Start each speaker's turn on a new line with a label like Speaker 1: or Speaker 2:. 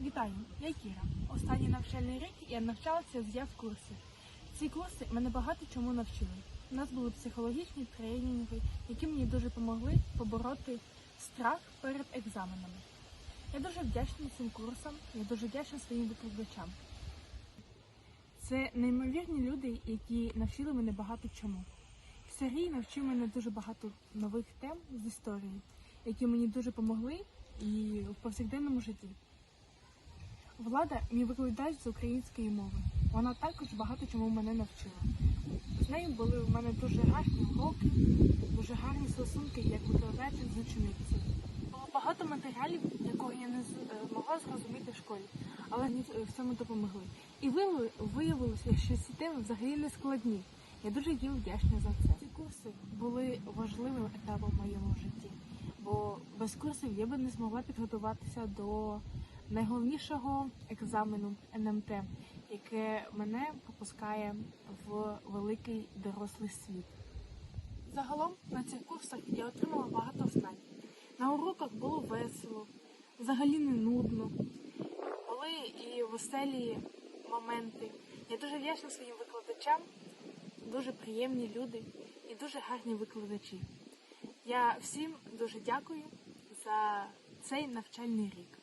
Speaker 1: Вітаю, я Кіра. Останній навчальний рік я навчалася з я в курсі. Ці курси мене багато чому навчили. У нас були психологічні тренінги, які мені дуже допомогли побороти страх перед екзаменами. Я дуже вдячна цим курсам, я дуже вдячна своїм викладачам. Це неймовірні люди, які навчили мене багато чому. Сергій навчив мене дуже багато нових тем з історії, які мені дуже допомогли і в повсякденному житті. Влада мій викладач з української мови. Вона також багато чому мене навчила. З нею були в мене дуже гарні уроки, дуже гарні стосунки, як викладач з ученицею. Було багато матеріалів, якого я не з- е, зрозуміти в школі, але мені в цьому допомогли. І виявилося, що ці теми взагалі не складні. Я дуже їм вдячна за це. Ці курси були важливим етапом в моєму житті, бо без курсів я би не змогла підготуватися до найголовнішого екзамену НМТ, яке мене попускає в великий дорослий світ. Загалом на цих курсах я отримала багато знань. На уроках було весело, взагалі не нудно. Були і веселі моменти. Я дуже вдячна своїм викладачам, дуже приємні люди і дуже гарні викладачі. Я всім дуже дякую за цей навчальний рік.